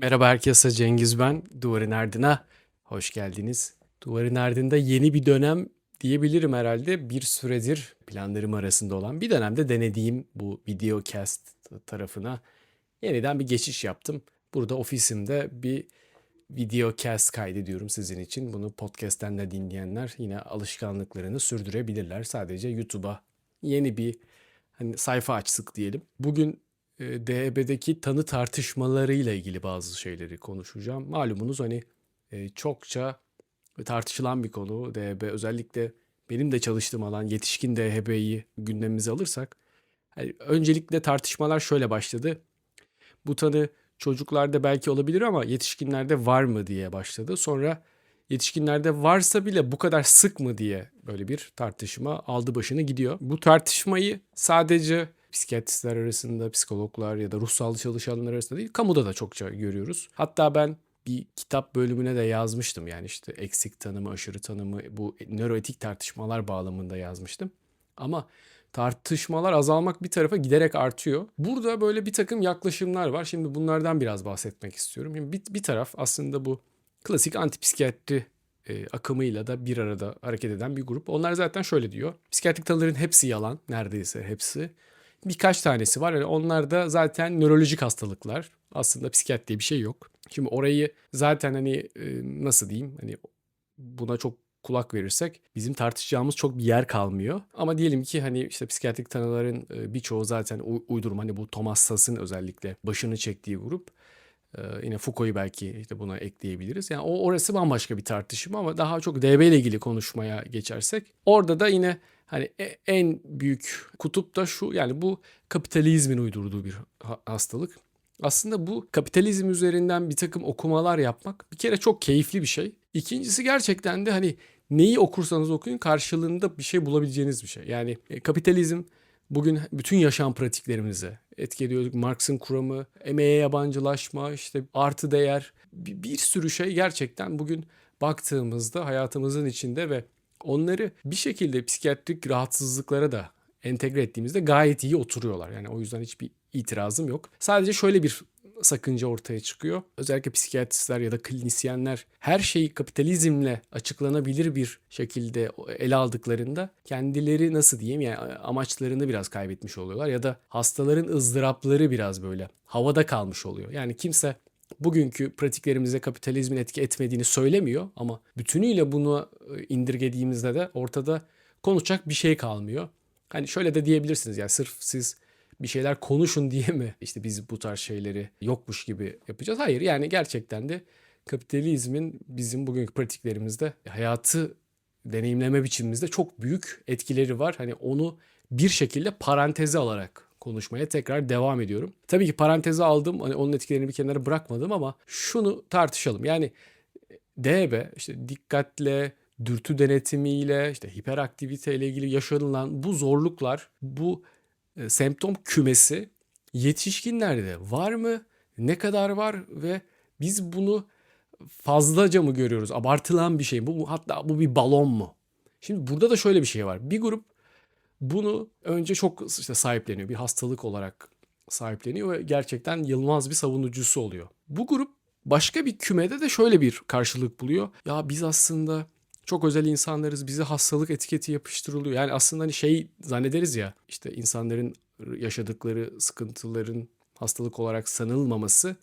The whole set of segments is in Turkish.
Merhaba herkese Cengiz ben. Duvarın Ardına hoş geldiniz. Duvarın Ardında yeni bir dönem diyebilirim herhalde. Bir süredir planlarım arasında olan bir dönemde denediğim bu videocast tarafına yeniden bir geçiş yaptım. Burada ofisimde bir videocast kaydediyorum sizin için. Bunu podcast'ten de dinleyenler yine alışkanlıklarını sürdürebilirler. Sadece YouTube'a yeni bir hani sayfa açtık diyelim. Bugün e, DHB'deki tanı tartışmalarıyla ilgili bazı şeyleri konuşacağım. Malumunuz hani e, çokça tartışılan bir konu DHB özellikle benim de çalıştığım alan yetişkin DHB'yi gündemimize alırsak hani öncelikle tartışmalar şöyle başladı. Bu tanı çocuklarda belki olabilir ama yetişkinlerde var mı diye başladı. Sonra yetişkinlerde varsa bile bu kadar sık mı diye böyle bir tartışma aldı başını gidiyor. Bu tartışmayı sadece psikiyatristler arasında, psikologlar ya da ruh sağlığı çalışanlar arasında değil, kamuda da çokça görüyoruz. Hatta ben bir kitap bölümüne de yazmıştım. Yani işte eksik tanımı, aşırı tanımı, bu nöroetik tartışmalar bağlamında yazmıştım. Ama tartışmalar azalmak bir tarafa giderek artıyor. Burada böyle bir takım yaklaşımlar var. Şimdi bunlardan biraz bahsetmek istiyorum. Şimdi bir, bir taraf aslında bu klasik antipsikiyatri e, akımıyla da bir arada hareket eden bir grup. Onlar zaten şöyle diyor. Psikiyatrik tanıların hepsi yalan, neredeyse hepsi. Birkaç tanesi var. Yani onlar da zaten nörolojik hastalıklar. Aslında psikiyatri diye bir şey yok. Şimdi orayı zaten hani e, nasıl diyeyim hani buna çok kulak verirsek bizim tartışacağımız çok bir yer kalmıyor. Ama diyelim ki hani işte psikiyatrik tanıların e, birçoğu zaten uydurma. Hani bu Thomas Sass'ın özellikle başını çektiği grup. Ee, yine Foucault'u belki işte buna ekleyebiliriz. Yani o orası bambaşka bir tartışım ama daha çok DB ile ilgili konuşmaya geçersek orada da yine hani e- en büyük kutup da şu yani bu kapitalizmin uydurduğu bir ha- hastalık. Aslında bu kapitalizm üzerinden bir takım okumalar yapmak bir kere çok keyifli bir şey. İkincisi gerçekten de hani neyi okursanız okuyun karşılığında bir şey bulabileceğiniz bir şey. Yani e, kapitalizm bugün bütün yaşam pratiklerimize etki ediyor. Marx'ın kuramı, emeğe yabancılaşma, işte artı değer bir, bir sürü şey gerçekten bugün baktığımızda hayatımızın içinde ve onları bir şekilde psikiyatrik rahatsızlıklara da entegre ettiğimizde gayet iyi oturuyorlar. Yani o yüzden hiçbir itirazım yok. Sadece şöyle bir sakınca ortaya çıkıyor. Özellikle psikiyatristler ya da klinisyenler her şeyi kapitalizmle açıklanabilir bir şekilde ele aldıklarında kendileri nasıl diyeyim yani amaçlarını biraz kaybetmiş oluyorlar ya da hastaların ızdırapları biraz böyle havada kalmış oluyor. Yani kimse bugünkü pratiklerimize kapitalizmin etki etmediğini söylemiyor ama bütünüyle bunu e, indirgediğimizde de ortada konuşacak bir şey kalmıyor. Hani şöyle de diyebilirsiniz yani sırf siz bir şeyler konuşun diye mi işte biz bu tarz şeyleri yokmuş gibi yapacağız? Hayır yani gerçekten de kapitalizmin bizim bugünkü pratiklerimizde hayatı deneyimleme biçimimizde çok büyük etkileri var. Hani onu bir şekilde paranteze alarak konuşmaya tekrar devam ediyorum. Tabii ki paranteze aldım. Hani onun etkilerini bir kenara bırakmadım ama şunu tartışalım. Yani DB işte dikkatle, dürtü denetimiyle, işte hiperaktivite ile ilgili yaşanılan bu zorluklar, bu e, semptom kümesi yetişkinlerde var mı? Ne kadar var ve biz bunu fazlaca mı görüyoruz? Abartılan bir şey mi? Bu hatta bu bir balon mu? Şimdi burada da şöyle bir şey var. Bir grup bunu önce çok işte sahipleniyor. Bir hastalık olarak sahipleniyor ve gerçekten yılmaz bir savunucusu oluyor. Bu grup başka bir kümede de şöyle bir karşılık buluyor. Ya biz aslında çok özel insanlarız. Bize hastalık etiketi yapıştırılıyor. Yani aslında hani şey zannederiz ya işte insanların yaşadıkları sıkıntıların hastalık olarak sanılmaması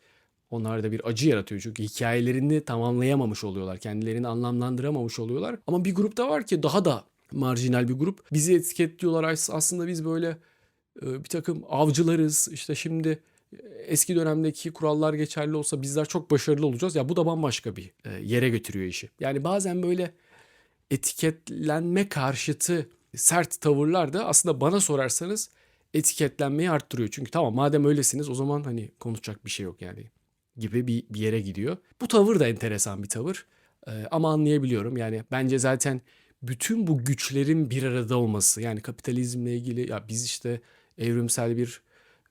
onlarda bir acı yaratıyor. Çünkü hikayelerini tamamlayamamış oluyorlar. Kendilerini anlamlandıramamış oluyorlar. Ama bir grup da var ki daha da marjinal bir grup. Bizi etiketliyorlar. Aslında biz böyle e, bir takım avcılarız. İşte şimdi eski dönemdeki kurallar geçerli olsa bizler çok başarılı olacağız. Ya bu da bambaşka bir e, yere götürüyor işi. Yani bazen böyle etiketlenme karşıtı sert tavırlar da aslında bana sorarsanız etiketlenmeyi arttırıyor. Çünkü tamam madem öylesiniz o zaman hani konuşacak bir şey yok yani gibi bir, bir yere gidiyor. Bu tavır da enteresan bir tavır ee, ama anlayabiliyorum. Yani bence zaten bütün bu güçlerin bir arada olması yani kapitalizmle ilgili ya biz işte evrimsel bir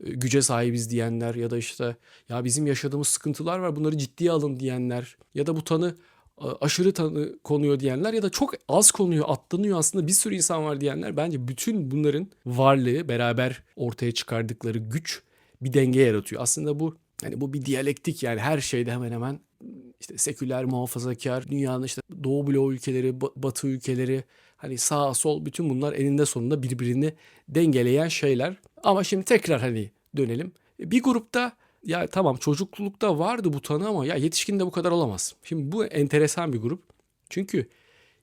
e, güce sahibiz diyenler ya da işte ya bizim yaşadığımız sıkıntılar var bunları ciddiye alın diyenler ya da bu tanı aşırı tanı konuyor diyenler ya da çok az konuyor, atlanıyor aslında bir sürü insan var diyenler bence bütün bunların varlığı beraber ortaya çıkardıkları güç bir denge yaratıyor. Aslında bu Hani bu bir diyalektik yani her şeyde hemen hemen işte seküler, muhafazakar, dünyanın işte doğu bloğu ülkeleri, ba- batı ülkeleri, hani sağ sol bütün bunlar eninde sonunda birbirini dengeleyen şeyler. Ama şimdi tekrar hani dönelim. Bir grupta ya tamam çocuklukta vardı bu tanı ama ya yetişkinde bu kadar olamaz. Şimdi bu enteresan bir grup. Çünkü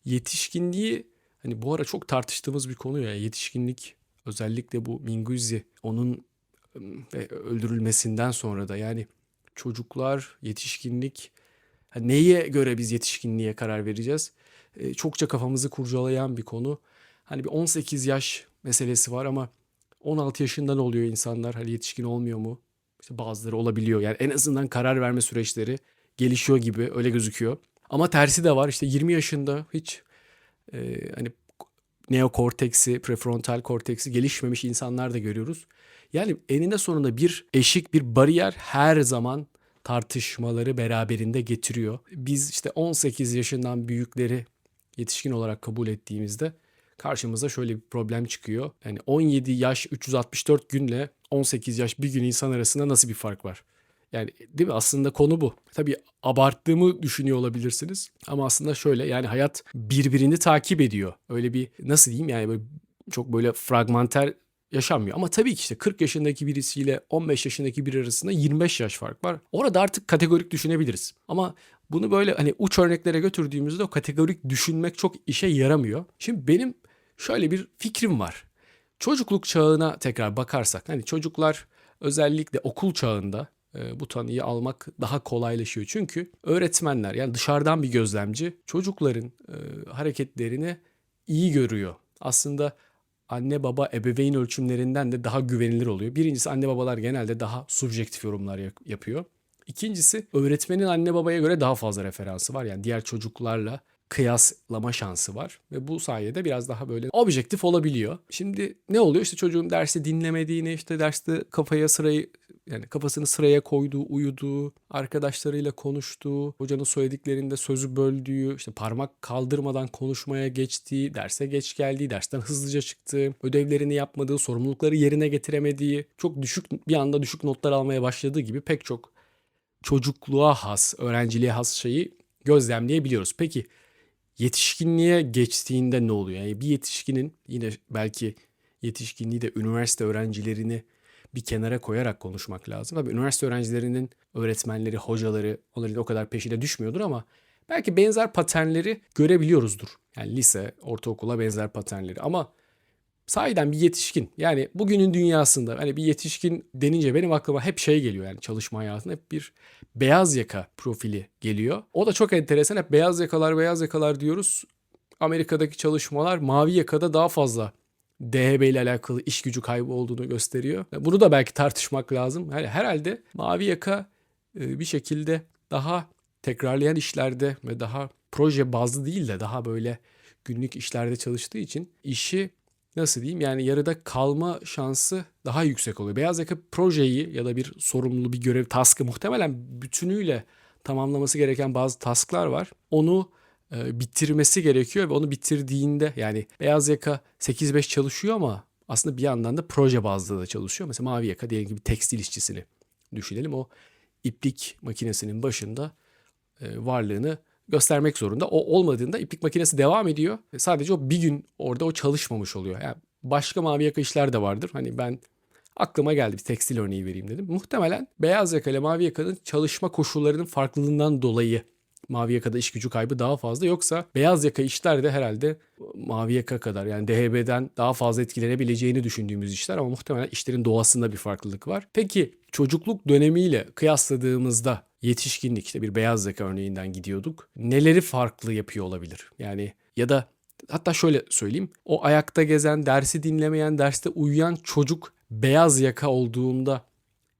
yetişkinliği hani bu ara çok tartıştığımız bir konu ya yetişkinlik özellikle bu Minguzi onun öldürülmesinden sonra da yani çocuklar, yetişkinlik ha, neye göre biz yetişkinliğe karar vereceğiz? E, çokça kafamızı kurcalayan bir konu. Hani bir 18 yaş meselesi var ama 16 yaşında ne oluyor insanlar? Hani yetişkin olmuyor mu? İşte bazıları olabiliyor. Yani en azından karar verme süreçleri gelişiyor gibi öyle gözüküyor. Ama tersi de var. İşte 20 yaşında hiç e, hani neokorteksi, prefrontal korteksi gelişmemiş insanlar da görüyoruz. Yani eninde sonunda bir eşik, bir bariyer her zaman tartışmaları beraberinde getiriyor. Biz işte 18 yaşından büyükleri yetişkin olarak kabul ettiğimizde karşımıza şöyle bir problem çıkıyor. Yani 17 yaş 364 günle 18 yaş bir gün insan arasında nasıl bir fark var? Yani değil mi? Aslında konu bu. Tabii abarttığımı düşünüyor olabilirsiniz. Ama aslında şöyle yani hayat birbirini takip ediyor. Öyle bir nasıl diyeyim yani böyle çok böyle fragmanter yaşanmıyor. Ama tabii ki işte 40 yaşındaki birisiyle 15 yaşındaki biri arasında 25 yaş fark var. Orada artık kategorik düşünebiliriz. Ama bunu böyle hani uç örneklere götürdüğümüzde o kategorik düşünmek çok işe yaramıyor. Şimdi benim şöyle bir fikrim var. Çocukluk çağına tekrar bakarsak hani çocuklar özellikle okul çağında e, bu tanıyı almak daha kolaylaşıyor. Çünkü öğretmenler yani dışarıdan bir gözlemci çocukların e, hareketlerini iyi görüyor. Aslında anne baba ebeveyn ölçümlerinden de daha güvenilir oluyor. Birincisi anne babalar genelde daha subjektif yorumlar yap- yapıyor. İkincisi öğretmenin anne babaya göre daha fazla referansı var. Yani diğer çocuklarla kıyaslama şansı var ve bu sayede biraz daha böyle objektif olabiliyor. Şimdi ne oluyor? İşte çocuğun dersi dinlemediğini, işte derste kafaya sırayı yani kafasını sıraya koyduğu, uyuduğu, arkadaşlarıyla konuştuğu, hocanın söylediklerinde sözü böldüğü, işte parmak kaldırmadan konuşmaya geçtiği, derse geç geldiği, dersten hızlıca çıktığı, ödevlerini yapmadığı, sorumlulukları yerine getiremediği, çok düşük bir anda düşük notlar almaya başladığı gibi pek çok çocukluğa has, öğrenciliğe has şeyi gözlemleyebiliyoruz. Peki yetişkinliğe geçtiğinde ne oluyor? Yani bir yetişkinin yine belki yetişkinliği de üniversite öğrencilerini bir kenara koyarak konuşmak lazım. Tabii üniversite öğrencilerinin öğretmenleri, hocaları onların o kadar peşine düşmüyordur ama belki benzer paternleri görebiliyoruzdur. Yani lise, ortaokula benzer paternleri ama sahiden bir yetişkin yani bugünün dünyasında hani bir yetişkin denince benim aklıma hep şey geliyor yani çalışma hayatında hep bir beyaz yaka profili geliyor. O da çok enteresan hep beyaz yakalar beyaz yakalar diyoruz. Amerika'daki çalışmalar mavi yakada daha fazla DHB ile alakalı iş gücü kaybı olduğunu gösteriyor. Bunu da belki tartışmak lazım. Yani herhalde mavi yaka e, bir şekilde daha tekrarlayan işlerde ve daha proje bazlı değil de daha böyle günlük işlerde çalıştığı için işi nasıl diyeyim yani yarıda kalma şansı daha yüksek oluyor. Beyaz yaka projeyi ya da bir sorumluluğu bir görev taskı muhtemelen bütünüyle tamamlaması gereken bazı tasklar var. Onu e, bitirmesi gerekiyor ve onu bitirdiğinde yani beyaz yaka 8-5 çalışıyor ama aslında bir yandan da proje bazlı da çalışıyor. Mesela mavi yaka diyelim ki bir tekstil işçisini düşünelim. O iplik makinesinin başında e, varlığını göstermek zorunda. O olmadığında iplik makinesi devam ediyor. Sadece o bir gün orada o çalışmamış oluyor. Yani başka mavi yaka işler de vardır. Hani ben aklıma geldi bir tekstil örneği vereyim dedim. Muhtemelen beyaz yaka ile mavi yakanın çalışma koşullarının farklılığından dolayı mavi yakada iş gücü kaybı daha fazla. Yoksa beyaz yaka işler de herhalde mavi yaka kadar yani DHB'den daha fazla etkilenebileceğini düşündüğümüz işler ama muhtemelen işlerin doğasında bir farklılık var. Peki çocukluk dönemiyle kıyasladığımızda yetişkinlik işte bir beyaz yaka örneğinden gidiyorduk. Neleri farklı yapıyor olabilir? Yani ya da hatta şöyle söyleyeyim. O ayakta gezen, dersi dinlemeyen, derste uyuyan çocuk beyaz yaka olduğunda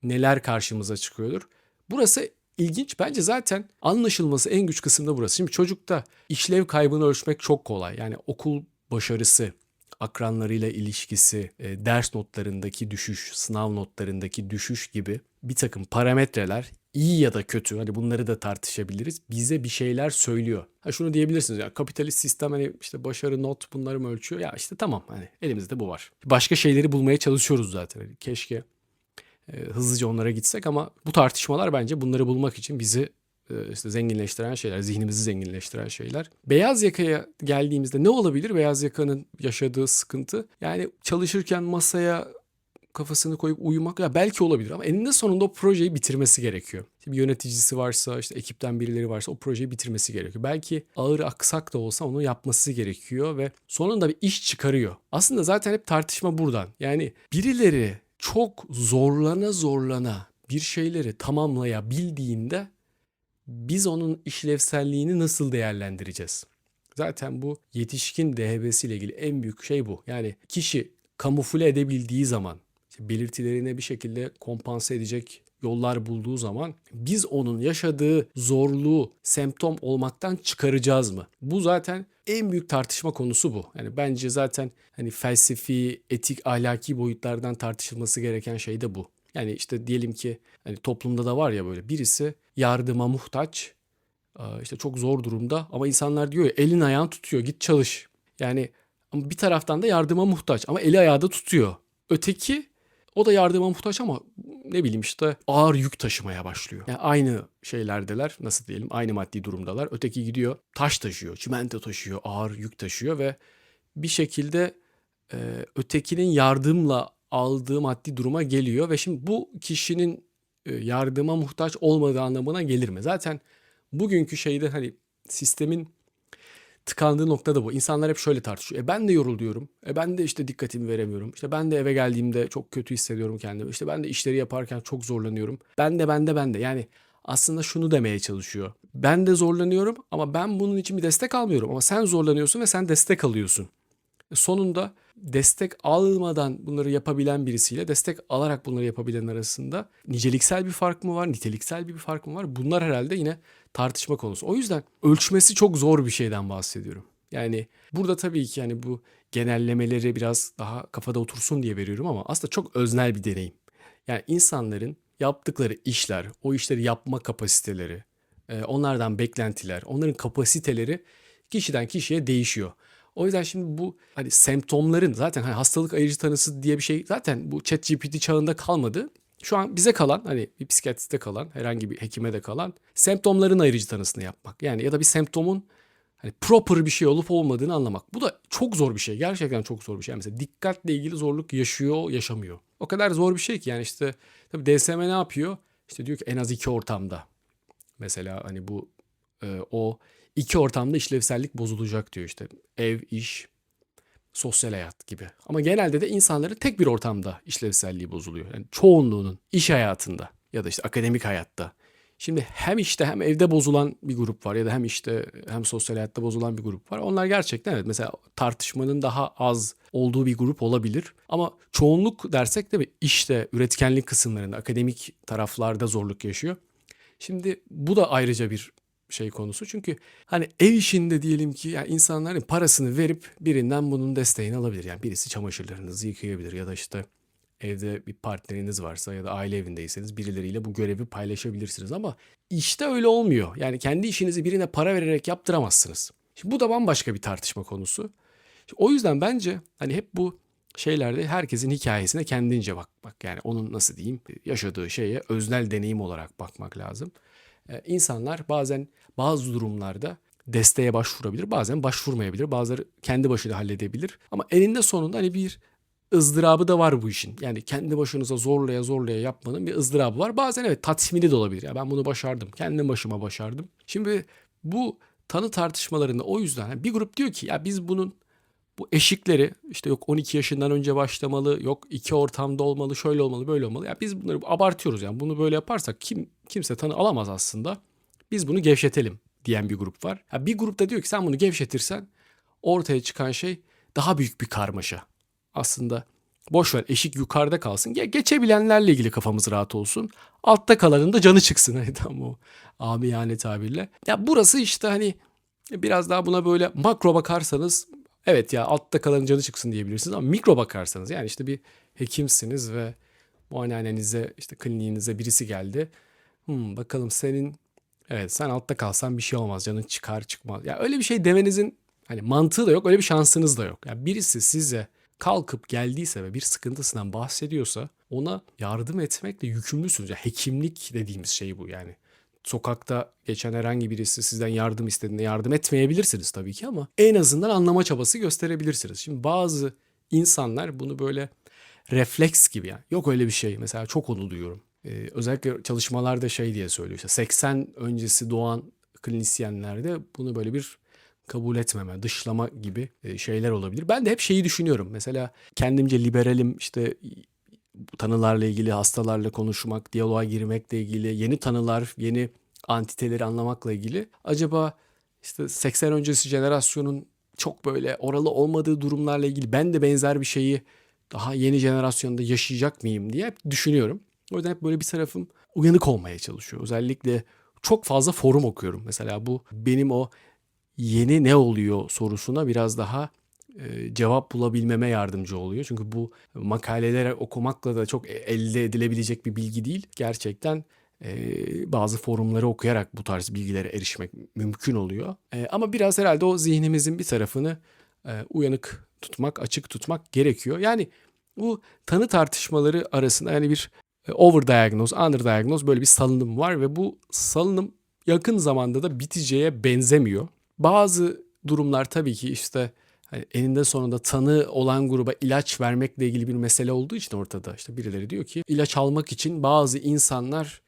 neler karşımıza çıkıyordur? Burası ilginç. Bence zaten anlaşılması en güç kısım da burası. Şimdi çocukta işlev kaybını ölçmek çok kolay. Yani okul başarısı, akranlarıyla ilişkisi, e, ders notlarındaki düşüş, sınav notlarındaki düşüş gibi bir takım parametreler iyi ya da kötü hani bunları da tartışabiliriz. Bize bir şeyler söylüyor. Ha şunu diyebilirsiniz ya kapitalist sistem hani işte başarı not bunları mı ölçüyor? Ya işte tamam hani elimizde bu var. Başka şeyleri bulmaya çalışıyoruz zaten. Hani keşke e, hızlıca onlara gitsek ama bu tartışmalar bence bunları bulmak için bizi e, işte zenginleştiren şeyler, zihnimizi zenginleştiren şeyler. Beyaz yakaya geldiğimizde ne olabilir? Beyaz yakanın yaşadığı sıkıntı. Yani çalışırken masaya kafasını koyup uyumak ya belki olabilir ama eninde sonunda o projeyi bitirmesi gerekiyor. İşte bir yöneticisi varsa işte ekipten birileri varsa o projeyi bitirmesi gerekiyor. Belki ağır aksak da olsa onu yapması gerekiyor ve sonunda bir iş çıkarıyor. Aslında zaten hep tartışma buradan. Yani birileri çok zorlana zorlana bir şeyleri tamamlayabildiğinde biz onun işlevselliğini nasıl değerlendireceğiz? Zaten bu yetişkin DHB'si ile ilgili en büyük şey bu. Yani kişi kamufle edebildiği zaman, belirtilerine bir şekilde kompanse edecek yollar bulduğu zaman biz onun yaşadığı zorluğu semptom olmaktan çıkaracağız mı? Bu zaten en büyük tartışma konusu bu. Yani bence zaten hani felsefi, etik, ahlaki boyutlardan tartışılması gereken şey de bu. Yani işte diyelim ki hani toplumda da var ya böyle birisi yardıma muhtaç, işte çok zor durumda ama insanlar diyor ya elin ayağın tutuyor git çalış. Yani ama bir taraftan da yardıma muhtaç ama eli ayağı da tutuyor. Öteki o da yardıma muhtaç ama ne bileyim işte ağır yük taşımaya başlıyor. Yani aynı şeylerdeler nasıl diyelim aynı maddi durumdalar. Öteki gidiyor taş taşıyor, çimento taşıyor, ağır yük taşıyor ve bir şekilde e, ötekinin yardımla aldığı maddi duruma geliyor ve şimdi bu kişinin e, yardıma muhtaç olmadığı anlamına gelir mi? Zaten bugünkü şeyde hani sistemin tıkandığı nokta da bu. İnsanlar hep şöyle tartışıyor. E ben de yoruluyorum. E ben de işte dikkatimi veremiyorum. İşte ben de eve geldiğimde çok kötü hissediyorum kendimi. İşte ben de işleri yaparken çok zorlanıyorum. Ben de ben de ben de. Yani aslında şunu demeye çalışıyor. Ben de zorlanıyorum ama ben bunun için bir destek almıyorum. Ama sen zorlanıyorsun ve sen destek alıyorsun. E sonunda destek almadan bunları yapabilen birisiyle destek alarak bunları yapabilen arasında niceliksel bir fark mı var, niteliksel bir fark mı var? Bunlar herhalde yine tartışma konusu. O yüzden ölçmesi çok zor bir şeyden bahsediyorum. Yani burada tabii ki yani bu genellemeleri biraz daha kafada otursun diye veriyorum ama aslında çok öznel bir deneyim. Yani insanların yaptıkları işler, o işleri yapma kapasiteleri, e, onlardan beklentiler, onların kapasiteleri kişiden kişiye değişiyor. O yüzden şimdi bu hani semptomların zaten hani hastalık ayırıcı tanısı diye bir şey zaten bu chat GPT çağında kalmadı. Şu an bize kalan hani bir psikiyatriste kalan herhangi bir hekime de kalan semptomların ayırıcı tanısını yapmak. Yani ya da bir semptomun hani proper bir şey olup olmadığını anlamak. Bu da çok zor bir şey. Gerçekten çok zor bir şey. mesela dikkatle ilgili zorluk yaşıyor, yaşamıyor. O kadar zor bir şey ki yani işte tabii DSM ne yapıyor? İşte diyor ki en az iki ortamda. Mesela hani bu e, o iki ortamda işlevsellik bozulacak diyor işte. Ev, iş, sosyal hayat gibi. Ama genelde de insanların tek bir ortamda işlevselliği bozuluyor. Yani çoğunluğunun iş hayatında ya da işte akademik hayatta. Şimdi hem işte hem evde bozulan bir grup var ya da hem işte hem sosyal hayatta bozulan bir grup var. Onlar gerçekten evet mesela tartışmanın daha az olduğu bir grup olabilir. Ama çoğunluk dersek de işte üretkenlik kısımlarında akademik taraflarda zorluk yaşıyor. Şimdi bu da ayrıca bir şey konusu. Çünkü hani ev işinde diyelim ki yani insanların parasını verip birinden bunun desteğini alabilir. Yani birisi çamaşırlarınızı yıkayabilir ya da işte evde bir partneriniz varsa ya da aile evindeyseniz birileriyle bu görevi paylaşabilirsiniz ama işte öyle olmuyor. Yani kendi işinizi birine para vererek yaptıramazsınız. Şimdi bu da bambaşka bir tartışma konusu. Şimdi o yüzden bence hani hep bu şeylerde herkesin hikayesine kendince bakmak. Yani onun nasıl diyeyim yaşadığı şeye öznel deneyim olarak bakmak lazım. Ee, insanlar bazen bazı durumlarda desteğe başvurabilir. Bazen başvurmayabilir. Bazıları kendi başıyla halledebilir. Ama eninde sonunda hani bir ızdırabı da var bu işin. Yani kendi başınıza zorlaya zorlaya yapmanın bir ızdırabı var. Bazen evet tatmini de olabilir. Ya ben bunu başardım. Kendim başıma başardım. Şimdi bu tanı tartışmalarında o yüzden bir grup diyor ki ya biz bunun bu eşikleri işte yok 12 yaşından önce başlamalı, yok iki ortamda olmalı, şöyle olmalı, böyle olmalı. Ya biz bunları abartıyoruz yani. Bunu böyle yaparsak kim kimse tanı alamaz aslında. Biz bunu gevşetelim diyen bir grup var. Ya bir grupta diyor ki sen bunu gevşetirsen ortaya çıkan şey daha büyük bir karmaşa. Aslında boş ver eşik yukarıda kalsın. Ya geçebilenlerle ilgili kafamız rahat olsun. Altta kalanın da canı çıksın. Hani tam o amiyane tabirle. Ya burası işte hani biraz daha buna böyle makro bakarsanız evet ya altta kalanın canı çıksın diyebilirsiniz ama mikro bakarsanız yani işte bir hekimsiniz ve muayenehanenize işte kliniğinize birisi geldi. Hmm, bakalım senin evet sen altta kalsan bir şey olmaz canın çıkar çıkmaz. Ya öyle bir şey demenizin hani mantığı da yok öyle bir şansınız da yok. Yani birisi size kalkıp geldiyse ve bir sıkıntısından bahsediyorsa ona yardım etmekle yükümlüsünüz. Yani hekimlik dediğimiz şey bu yani. Sokakta geçen herhangi birisi sizden yardım istediğinde yardım etmeyebilirsiniz tabii ki ama en azından anlama çabası gösterebilirsiniz. Şimdi bazı insanlar bunu böyle refleks gibi yani. Yok öyle bir şey. Mesela çok onu duyuyorum. Ee, özellikle çalışmalarda şey diye söylüyor. İşte 80 öncesi doğan klinisyenlerde bunu böyle bir kabul etmeme, dışlama gibi e, şeyler olabilir. Ben de hep şeyi düşünüyorum. Mesela kendimce liberalim işte tanılarla ilgili, hastalarla konuşmak, diyaloğa girmekle ilgili, yeni tanılar, yeni antiteleri anlamakla ilgili. Acaba işte 80 öncesi jenerasyonun çok böyle oralı olmadığı durumlarla ilgili ben de benzer bir şeyi daha yeni jenerasyonda yaşayacak mıyım diye hep düşünüyorum. O yüzden hep böyle bir tarafım uyanık olmaya çalışıyor. Özellikle çok fazla forum okuyorum. Mesela bu benim o yeni ne oluyor sorusuna biraz daha e, cevap bulabilmeme yardımcı oluyor. Çünkü bu makaleleri okumakla da çok elde edilebilecek bir bilgi değil. Gerçekten e, bazı forumları okuyarak bu tarz bilgilere erişmek mümkün oluyor. E, ama biraz herhalde o zihnimizin bir tarafını e, uyanık tutmak, açık tutmak gerekiyor. Yani bu tanı tartışmaları arasında yani bir e, overdiagnose, underdiagnose böyle bir salınım var ve bu salınım yakın zamanda da biteceğe benzemiyor. Bazı durumlar tabii ki işte hani eninde sonunda tanı olan gruba ilaç vermekle ilgili bir mesele olduğu için ortada. İşte birileri diyor ki ilaç almak için bazı insanlar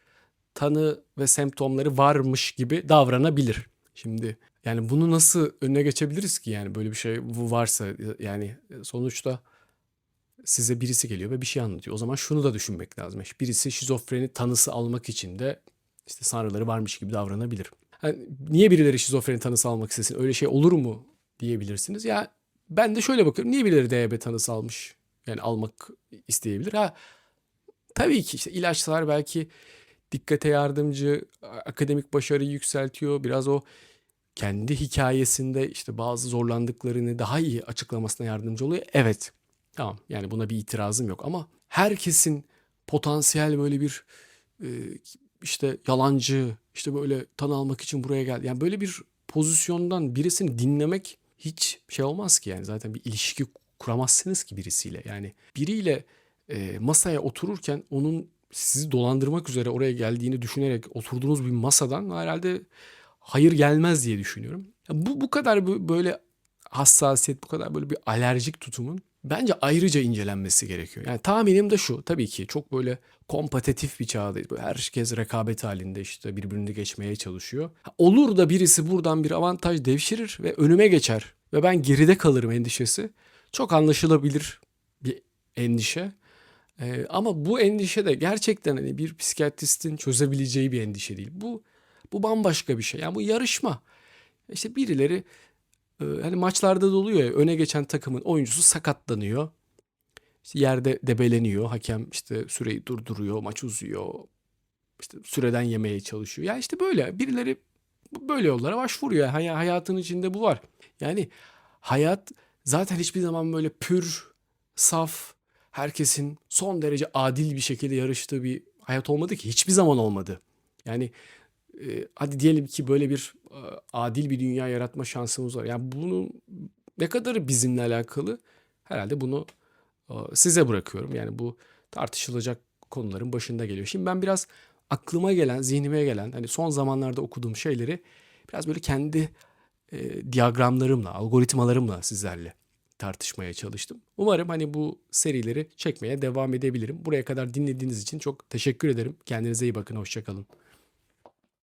tanı ve semptomları varmış gibi davranabilir. Şimdi yani bunu nasıl önüne geçebiliriz ki yani böyle bir şey varsa yani sonuçta size birisi geliyor ve bir şey anlatıyor. O zaman şunu da düşünmek lazım. Birisi şizofreni tanısı almak için de işte sanrıları varmış gibi davranabilir. Yani niye birileri şizofreni tanısı almak istesin? Öyle şey olur mu diyebilirsiniz. Ya ben de şöyle bakıyorum. Niye birileri DHB tanısı almış? Yani almak isteyebilir. Ha tabii ki işte ilaçlar belki dikkate yardımcı, akademik başarıyı yükseltiyor. Biraz o kendi hikayesinde işte bazı zorlandıklarını daha iyi açıklamasına yardımcı oluyor. Evet. Tamam yani buna bir itirazım yok ama herkesin potansiyel böyle bir e, işte yalancı işte böyle tanı almak için buraya geldi. Yani böyle bir pozisyondan birisini dinlemek hiç şey olmaz ki yani zaten bir ilişki kuramazsınız ki birisiyle. Yani biriyle e, masaya otururken onun sizi dolandırmak üzere oraya geldiğini düşünerek oturduğunuz bir masadan herhalde hayır gelmez diye düşünüyorum. Ya bu bu kadar böyle hassasiyet, bu kadar böyle bir alerjik tutumun bence ayrıca incelenmesi gerekiyor. Yani tahminim de şu tabii ki çok böyle kompetitif bir çağdayız. Böyle herkes rekabet halinde işte birbirini geçmeye çalışıyor. Olur da birisi buradan bir avantaj devşirir ve önüme geçer ve ben geride kalırım endişesi. Çok anlaşılabilir bir endişe. Ee, ama bu endişe de gerçekten hani bir psikiyatristin çözebileceği bir endişe değil. Bu bu bambaşka bir şey. Yani bu yarışma. İşte birileri e, hani maçlarda da oluyor ya öne geçen takımın oyuncusu sakatlanıyor. İşte yerde debeleniyor. Hakem işte süreyi durduruyor, maç uzuyor. İşte süreden yemeye çalışıyor. Ya işte böyle birileri böyle yollara başvuruyor. Hay hayatın içinde bu var. Yani hayat zaten hiçbir zaman böyle pür, saf, herkesin son derece adil bir şekilde yarıştığı bir hayat olmadı ki. Hiçbir zaman olmadı. Yani e, hadi diyelim ki böyle bir adil bir dünya yaratma şansımız var. Yani bunu ne kadarı bizimle alakalı? Herhalde bunu e, size bırakıyorum. Yani bu tartışılacak konuların başında geliyor. Şimdi ben biraz aklıma gelen, zihnime gelen hani son zamanlarda okuduğum şeyleri biraz böyle kendi e, diyagramlarımla, algoritmalarımla sizlerle tartışmaya çalıştım. Umarım hani bu serileri çekmeye devam edebilirim. Buraya kadar dinlediğiniz için çok teşekkür ederim. Kendinize iyi bakın. Hoşçakalın.